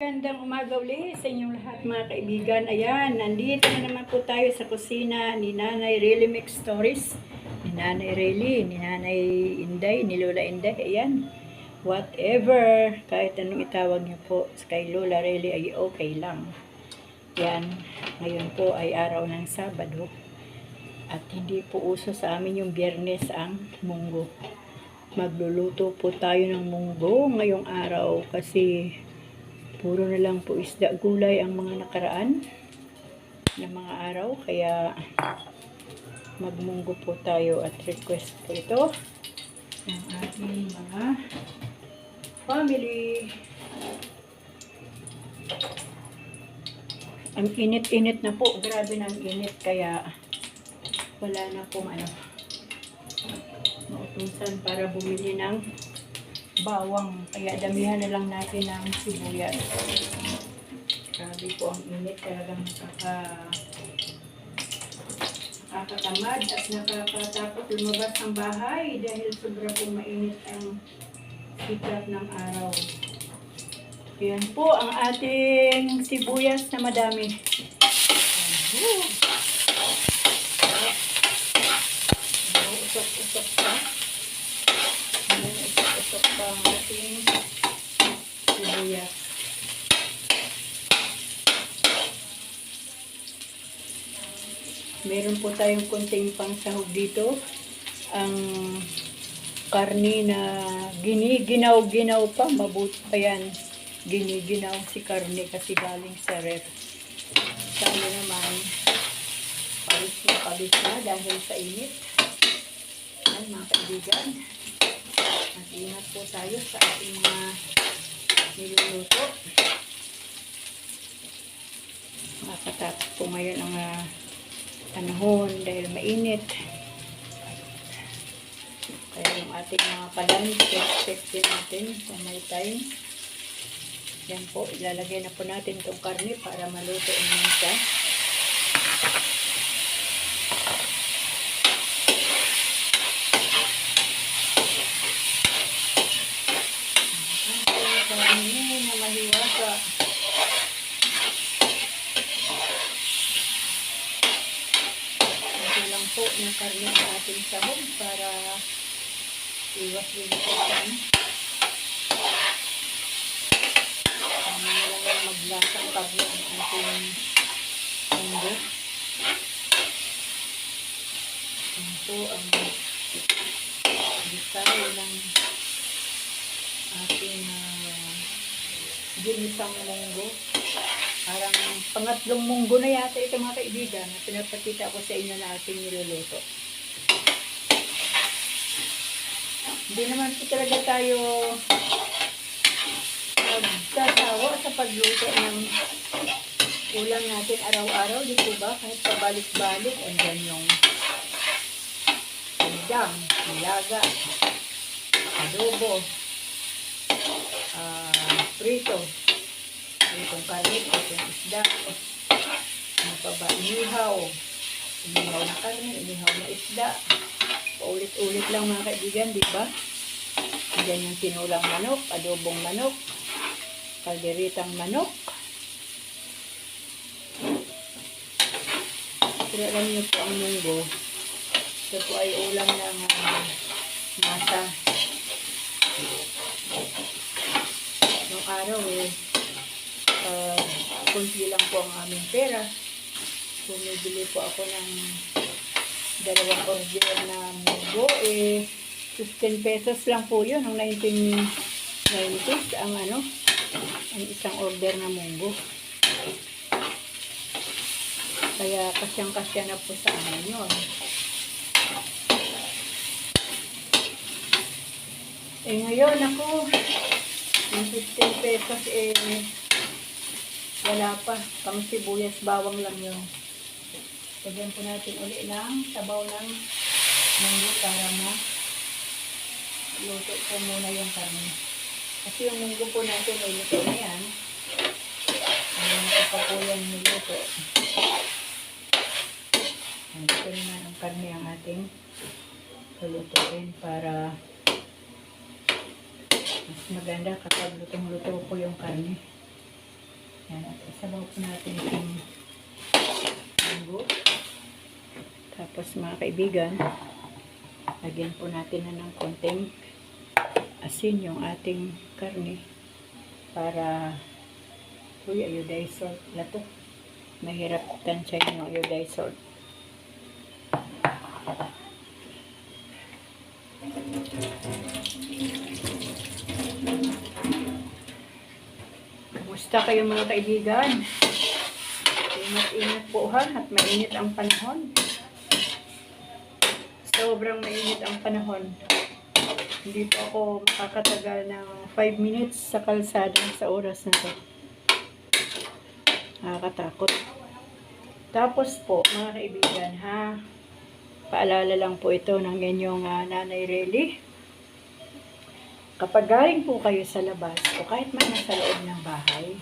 Magandang umaga uli sa inyong lahat mga kaibigan. Ayan, nandito na naman po tayo sa kusina ni Nanay Really Mix Stories. Ni Nanay Really, ni Nanay Inday, ni Lola Inday. Ayan, whatever, kahit anong itawag niyo po kay Lola Really ay okay lang. Yan, ngayon po ay araw ng Sabado. At hindi po uso sa amin yung biyernes ang munggo. Magluluto po tayo ng munggo ngayong araw kasi puro na lang po isda. Gulay ang mga nakaraan na mga araw. Kaya magmunggo po tayo at request po ito ng ating mga family. Ang init-init na po. Grabe ang init. Kaya wala na pong ano mautusan para bumili ng bawang. Kaya damihan na lang natin ng sibuyas. Grabe po ang init. Talagang nakaka nakakatamad at nakakatakot lumabas ng bahay dahil sobra pong mainit ang sikat ng araw. Yan po ang ating sibuyas na madami. Ayan. Usok-usok pa. Ayan, usok-usok pa ang ating sibuyas. Meron po tayong konting pangsahog dito. Ang karni na giniginaw-ginaw pa. Mabuti pa yan. Giniginaw si karni kasi galing sa ref. Tayo naman, palis na palis na dahil sa init. Yan mga kaibigan. Mag-ingat po tayo sa ating mga niluluto. Makakatapos po ngayon ang ah, panahon dahil mainit. Kaya yung ating mga palamig, check din natin kung may time. Yan po, ilalagay na po natin itong karne para maluto naman siya. Ang karne na mahiwaga. Ito lang po ng karne sa ating sahog para iwas po sa ano. Na lang yung maglasang karne ang ating mundo. Yan po ang design ng ating uh, ginisang munggo. Parang pangatlong munggo na yata ito mga kaibigan na pinapakita ko sa inyo na ating niluluto. Hindi naman po talaga tayo nagsasawa sa pagluto ng ulam natin araw-araw, di po ba? Kahit pabalik-balik, andyan yung sinigang, nilaga, adobo, ah, prito, pritong karne, pritong isda, ano pa ba, inihaw, inihaw na karne, inihaw na isda, paulit-ulit lang mga kaibigan, di ba? Diyan yung tinulang manok, adobong manok, kalderitang manok. Pero alam niyo po ang munggo, ito po ay ulam ng ah, masa. Nung araw eh, uh, kunti lang po ang aming pera. Bumibili po ako ng dalawang order na munggo. Eh, 15 pesos lang po yun. Noong 1990s, ang ano, ang isang order na munggo. Kaya kasyang-kasya na po sa amin yun. Eh ngayon ako, yung 15 pesos eh, wala pa. Pang sibuyas, bawang lang yun. Lagyan po natin uli ng sabaw ng munggo para ma luto po muna yung karne. Kasi yung munggo po natin ay luto na yan. Ano na pa po yan niluto. Ito naman ang karne ang ating lulutuin para mas maganda kapag lutong-luto po yung karne. Yan, at isabaw po natin itong munggo. Tapos mga kaibigan, lagyan po natin na ng konting asin yung ating karne para uy, iodized salt na to. Mahirap tansyahin yung iodized salt. Kumusta kayo mga kaibigan? Ingat-ingat po ha at mainit ang panahon. Sobrang mainit ang panahon. Hindi po ako makakatagal ng 5 minutes sa kalsada sa oras na to. Nakakatakot. Tapos po, mga kaibigan ha, paalala lang po ito ng inyong ah, nanay Relly. Kapag galing po kayo sa labas o kahit man nasa loob ng bahay,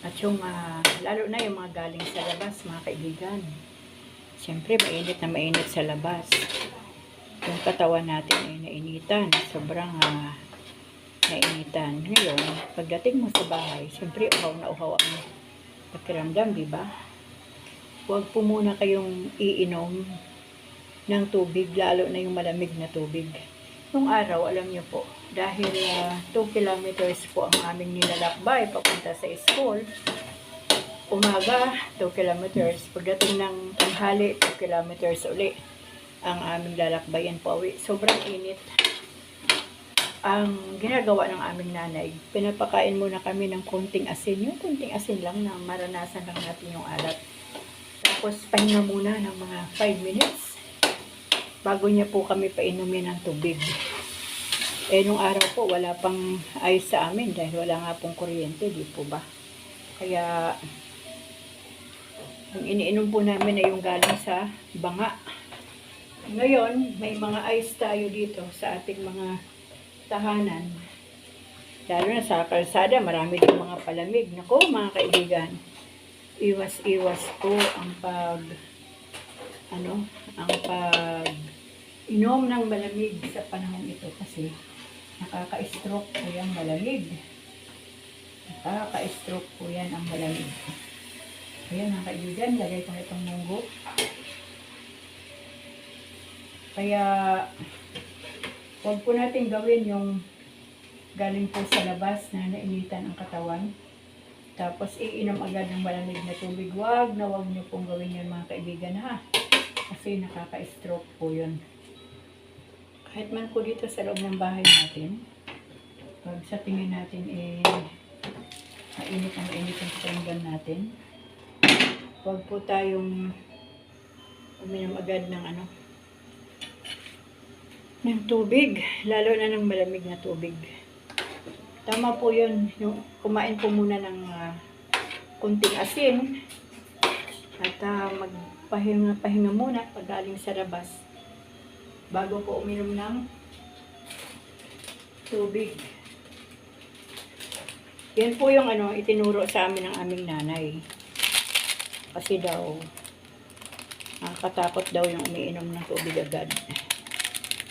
at yung, ah, lalo na yung mga galing sa labas, mga kaibigan, siyempre mainit na mainit sa labas. Yung katawan natin ay nainitan, sobrang ah, nainitan. Ngayon, pagdating mo sa bahay, siyempre uhaw na uhaw ang pakiramdam, di ba? Huwag po muna kayong iinom ng tubig, lalo na yung malamig na tubig. Nung araw, alam niyo po, dahil 2 kilometers po ang aming nilalakbay papunta sa school, umaga, 2 kilometers. Pagdating ng tanghali, 2 kilometers uli ang aming lalakbayan po uwi. Sobrang init. Ang ginagawa ng aming nanay, pinapakain muna kami ng konting asin. Yung konting asin lang na maranasan lang natin yung alat. Tapos pahinga muna ng mga 5 minutes bago niya po kami painumin ng tubig. Eh, nung araw po, wala pang ayos sa amin dahil wala nga pong kuryente, di po ba? Kaya, ang iniinom po namin ay yung galing sa banga. Ngayon, may mga ice tayo dito sa ating mga tahanan. Lalo na sa kalsada, marami din mga palamig. Nako, mga kaibigan, iwas-iwas po ang pag, ano, ang pag inom ng malamig sa panahon ito kasi nakaka-stroke po yan malamig. Nakaka-stroke po yan ang malamig. Ayan mga kaibigan, lagay ko na itong munggo. Kaya, huwag po natin gawin yung galing po sa labas na nainitan ang katawan. Tapos, iinom agad ng malamig na tubig. Huwag na huwag niyo pong gawin yun mga kaibigan ha. Kasi nakaka-stroke po yun. Kahit man po dito sa loob ng bahay natin, pag sa tingin natin eh, mainit ang mainit ang pakiramdam natin, huwag po tayong uminom agad ng ano, ng tubig, lalo na ng malamig na tubig. Tama po yun, yung kumain po muna ng ah, kunting asin at ah, magpahinga-pahinga muna pag galing sa labas bago po uminom ng tubig. Yan po yung ano, itinuro sa amin ng aming nanay. Kasi daw, nakakatakot daw yung umiinom ng tubig agad.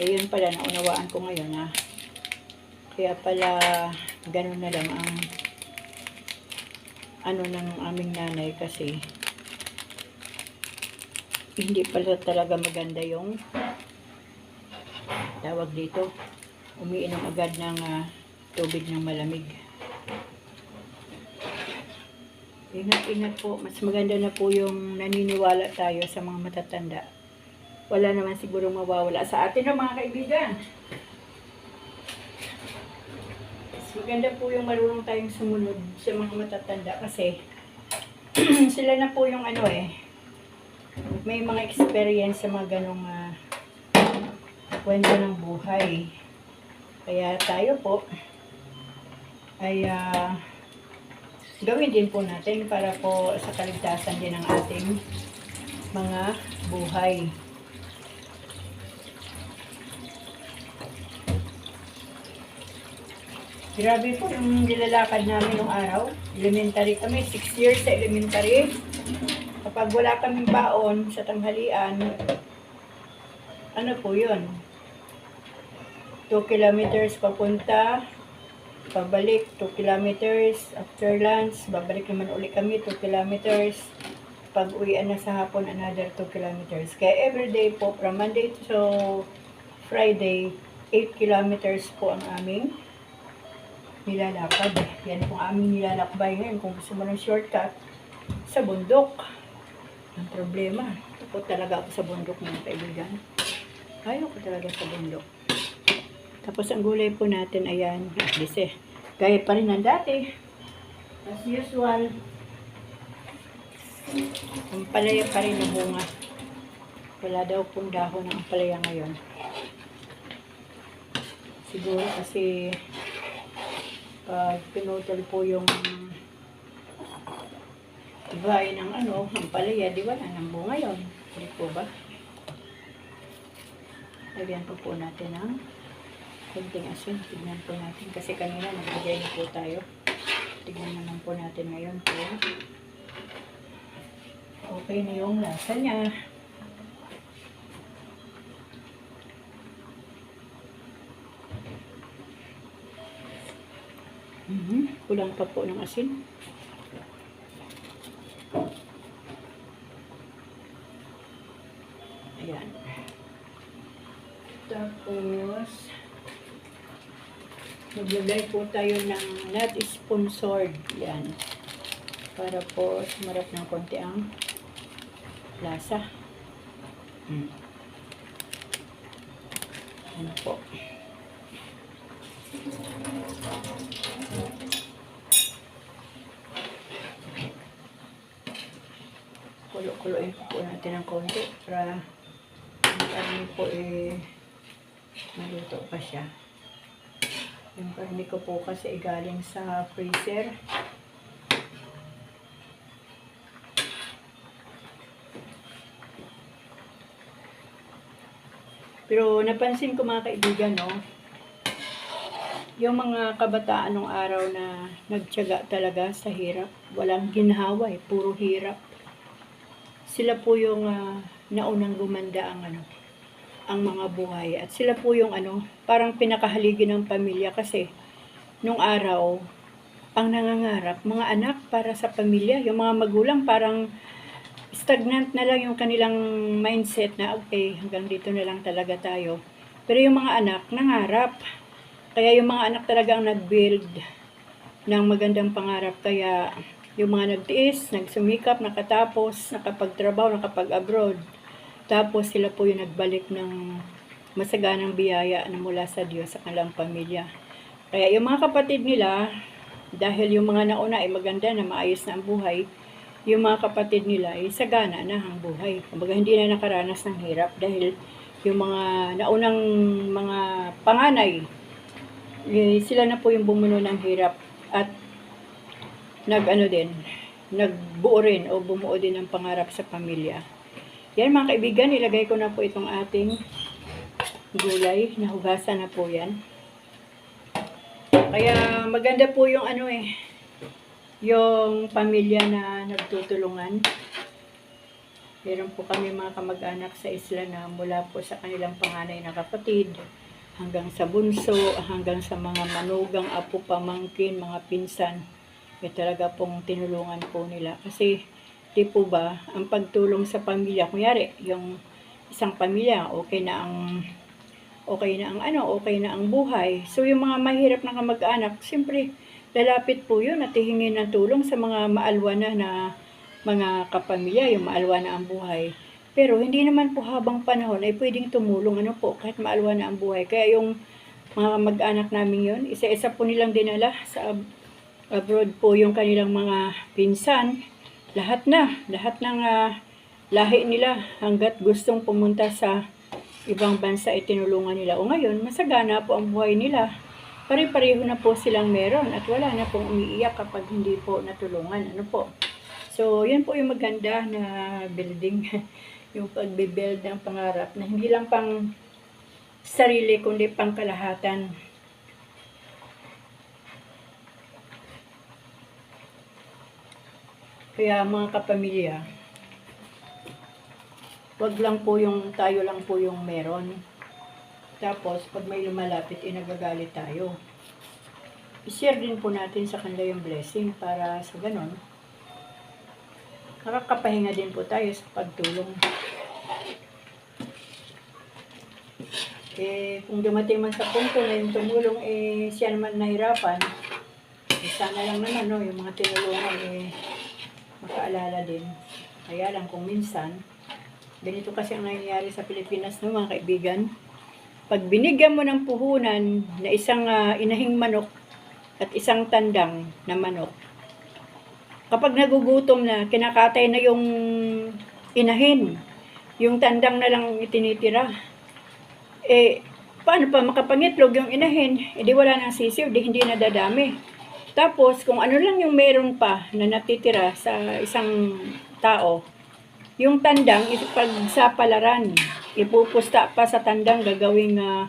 Eh yun pala, naunawaan ko ngayon ha. Kaya pala, ganun na lang ang ano ng aming nanay kasi hindi pala talaga maganda yung tawag dito umiinom agad ng ah, tubig ng malamig ingat-ingat po. Mas maganda na po yung naniniwala tayo sa mga matatanda. Wala naman siguro mawawala sa atin no, mga kaibigan? Mas maganda po yung marunong tayong sumunod sa mga matatanda kasi sila na po yung ano eh. May mga experience sa mga ganong ah, kwento ng buhay. Kaya tayo po ay ah, gawin din po natin para po sa kaligtasan din ng ating mga buhay. Grabe po yung nilalakad namin nung araw. Elementary kami, 6 years sa elementary. Kapag wala kaming baon sa tanghalian, ano po yun? 2 kilometers papunta, Pabalik 2 kilometers. After lunch, babalik naman uli kami 2 kilometers. Pag uwian na sa hapon, another 2 kilometers. Kaya everyday po, from Monday to Friday, 8 kilometers po ang aming nilalakad. Yan po ang aming nilalakbay ngayon. Kung gusto mo ng shortcut, sa bundok. Ang problema, takot talaga ako sa bundok mga kaibigan. Ayaw ko talaga sa bundok. Tapos ang gulay po natin, ayan, least eh, gaya pa rin ng dati. As usual, ang palaya pa rin ang bunga. Wala daw pong dahon ng palaya ngayon. Siguro kasi pag pinutol po yung Ibahin ng ano, ang palaya, di ba? Ang bunga yun. Hindi po ba? Lagyan po po natin ng konting asin. Tignan po natin. Kasi kanina nagbigay na po tayo. Tignan naman po natin ngayon po. Okay na yung lasa niya. Mhm. Kulang pa po ng asin. Ayan. Tapos, maglagay po tayo ng not sponsored. Yan. Para po sumarap ng konti ang lasa. Hmm. Ano po. Kulo-kuloin po natin ng konti para ang po eh maluto pa siya. Yung karne ko po kasi galing sa freezer. Pero napansin ko mga kaibigan, no, yung mga kabataan nung araw na nagtyaga talaga sa hirap, walang ginhawa eh, puro hirap. Sila po yung ah, naunang gumanda ang ano, ang mga buhay. At sila po yung ano, parang pinakahaligi ng pamilya kasi nung araw, ang nangangarap, mga anak para sa pamilya, yung mga magulang parang stagnant na lang yung kanilang mindset na okay, hanggang dito na lang talaga tayo. Pero yung mga anak, nangarap. Kaya yung mga anak talaga ang nag-build ng magandang pangarap. Kaya yung mga nagtiis, nagsumikap, nakatapos, nakapagtrabaho, nakapag-abroad. Tapos sila po yung nagbalik ng masaganang biyaya na mula sa Diyos sa kanilang pamilya. Kaya yung mga kapatid nila, dahil yung mga nauna ay maganda na maayos na ang buhay, yung mga kapatid nila ay sagana na ang buhay. Kumbaga hindi na nakaranas ng hirap dahil yung mga naunang mga panganay, eh, sila na po yung bumuno ng hirap at nag ano din, nagbuo rin o bumuo din ng pangarap sa pamilya. Yan mga kaibigan, ilagay ko na po itong ating gulay. Nahugasan na po yan. Kaya maganda po yung ano eh, yung pamilya na nagtutulungan. Meron po kami mga kamag-anak sa isla na mula po sa kanilang panganay na kapatid hanggang sa bunso, hanggang sa mga manugang, apo, pamangkin, mga pinsan. May talaga pong tinulungan po nila. Kasi, di po ba, ang pagtulong sa pamilya, kunyari, yung isang pamilya, okay na ang okay na ang ano, okay na ang buhay. So, yung mga mahirap na kamag-anak, siyempre, lalapit po yun at hihingin ng tulong sa mga maalwa na na mga kapamilya, yung maalwa na ang buhay. Pero hindi naman po habang panahon ay pwedeng tumulong ano po kahit maalwa na ang buhay. Kaya yung mga mag-anak namin yun, isa-isa po nilang dinala sa ab- abroad po yung kanilang mga pinsan. Lahat na, lahat ng ah, lahi nila hanggat gustong pumunta sa ibang bansa ay tinulungan nila. O ngayon, masagana po ang buhay nila. Pare-pareho na po silang meron at wala na pong umiiyak kapag hindi po natulungan. Ano po? So, yan po yung maganda na building. yung pagbe-build ng pangarap na hindi lang pang sarili kundi pang kalahatan. Kaya mga kapamilya, wag lang po yung tayo lang po yung meron. Tapos, pag may lumalapit, eh, nagagalit tayo. i-share din po natin sa kanila yung blessing para sa ganon. Nakakapahinga din po tayo sa pagtulong. Eh, kung dumating man sa punto na yung tumulong, eh, siya naman nahirapan, eh, sana lang naman, no, yung mga tinulungan, eh, makaalala din. Kaya lang kung minsan, ganito kasi ang nangyayari sa Pilipinas, no, mga kaibigan. Pag binigyan mo ng puhunan na isang ah, inahing manok at isang tandang na manok, kapag nagugutom na, kinakatay na yung inahin, yung tandang na lang itinitira, eh, paano pa makapangitlog yung inahin? Eh, wala nang sisiw, di hindi nadadami. Tapos, kung ano lang yung meron pa na natitira sa isang tao, yung tandang, ipagsapalaran, ipupusta pa sa tandang gagawing ah,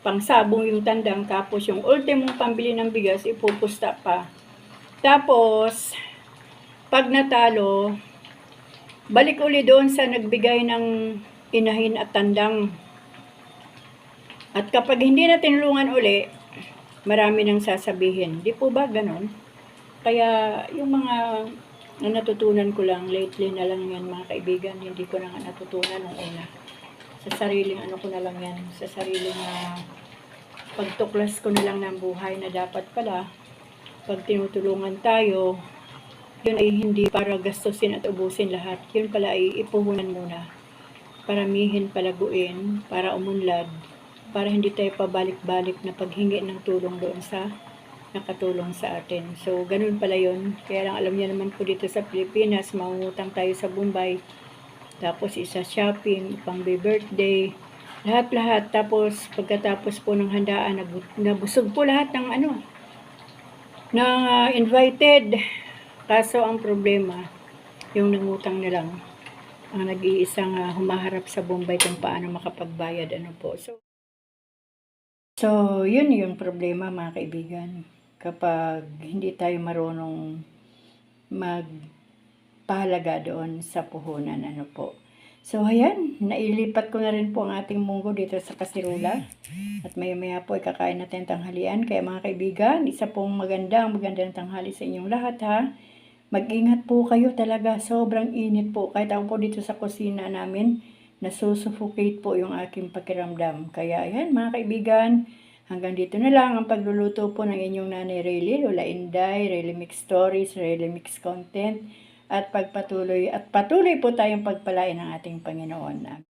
pangsabong yung tandang, tapos yung ultimong pambili ng bigas, ipupusta pa. Tapos, pag natalo, balik uli doon sa nagbigay ng inahin at tandang. At kapag hindi na tinulungan uli, marami nang sasabihin. Di po ba ganon? Kaya yung mga na natutunan ko lang, lately na lang yan mga kaibigan, hindi ko na nga natutunan nung una. Sa sariling ano ko na lang yan, sa sariling ah, pagtuklas ko na lang ng buhay na dapat pala, pag tinutulungan tayo, yun ay hindi para gastusin at ubusin lahat. Yun pala ay ipuhunan muna. Paramihin, palaguin, para umunlad, para hindi tayo pabalik-balik na paghingi ng tulong doon sa nakatulong sa atin. So, ganun pala yun. Kaya lang alam niya naman po dito sa Pilipinas, mangungutang tayo sa Bombay. Tapos isa shopping, pang birthday, lahat-lahat. Tapos pagkatapos po ng handaan, nabu- nabusog po lahat ng ano, ng ah, invited. Kaso ang problema, yung nangutang na lang ang nag-iisang ah, humaharap sa Bombay kung paano makapagbayad ano po. So, so yun yung problema mga kaibigan. Kapag hindi tayo marunong magpahalaga doon sa puhunan ano po. So ayan, nailipat ko na rin po ang ating munggo dito sa kasirula. At maya maya po ay kakain natin tanghalian. Kaya mga kaibigan, isa pong magandang magandang tanghali sa inyong lahat ha. Mag-ingat po kayo talaga. Sobrang init po. Kahit ako po dito sa kusina namin, nasusuffocate po yung aking pakiramdam. Kaya ayan mga kaibigan, hanggang dito na lang ang pagluluto po ng inyong nanay Rayleigh, Lola Inday, Rayleigh Mix Stories, Rayleigh Mix Content, at pagpatuloy at patuloy po tayong pagpalain ng ating Panginoon.